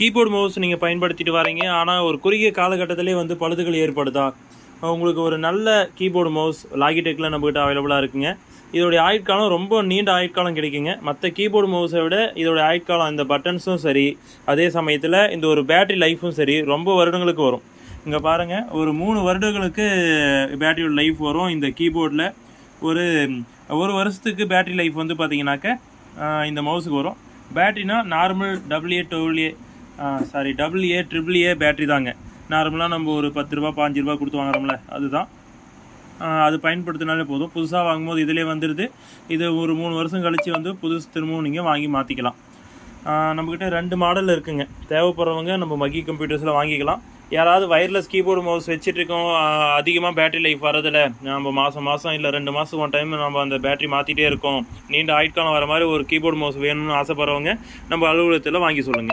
Keyboard mouse நீங்கள் பயன்படுத்திட்டு வரீங்க. ஆனால் ஒரு குறுகிய காலகட்டத்திலே வந்து பழுதுகள் ஏற்படுதா? உங்களுக்கு ஒரு நல்ல கீபோர்டு மவுஸ் லாகிடெக்கில் நம்மக்கிட்ட அவைலபிளாக இருக்குங்க. இதோடைய ஆயுட்காலம் ரொம்ப நீண்ட ஆயுட்காலம் கிடைக்குங்க. மற்ற கீபோர்டு மவுஸை விட இதோடைய ஆயுட்காலம் இந்த பட்டன்ஸும் சரி அதே சமயத்தில் இந்த ஒரு பேட்டரி லைஃப்பும் சரி ரொம்ப வருடங்களுக்கு வரும். இங்கே பாருங்கள் ஒரு மூணு வருடங்களுக்கு பேட்டரியோட லைஃப் வரும் இந்த கீபோர்டில். ஒரு ஒரு வருஷத்துக்கு பேட்டரி லைஃப் வந்து பார்த்தீங்கன்னாக்க இந்த மவுஸுக்கு வரும். பேட்டரினா normal double double A sorry double A triple A battery தாங்க. நார்மலாக நம்ம ஒரு பத்து ரூபா பாஞ்சு ரூபா கொடுத்து வாங்குறோம்ல அதுதான். அது பயன்படுத்தினாலே போதும். புதுசாக வாங்கும்போது இதிலே வந்துடுது இது ஒரு மூணு வருஷம் கழித்து வந்து புதுசு திரும்பவும் நீங்கள் வாங்கி மாற்றிக்கலாம் நம்மக்கிட்ட ரெண்டு மாடல் இருக்குங்க. தேவைப்படுறவங்க நம்ம மக்கி கம்ப்யூட்டர்ஸில் வாங்கிக்கலாம். யாராவது ஒயர்லெஸ் கீபோர்டு மவுஸ் வச்சுட்ருக்கோம் அதிகமாக பேட்டரி லைஃப் வரதில்ல நம்ம மாதம் மாதம் இல்லை ரெண்டு மாதம் ஒன் டைம் நம்ம அந்த பேட்டரி மாற்றிட்டே இருக்கோம். நீண்ட ஆயுட்காலம் வர மாதிரி ஒரு கீபோர்டு மவுஸ் வேணும்னு ஆசைப்படுறவங்க நம்ம அலுவலகத்தில் வாங்கி சொல்லுங்கள்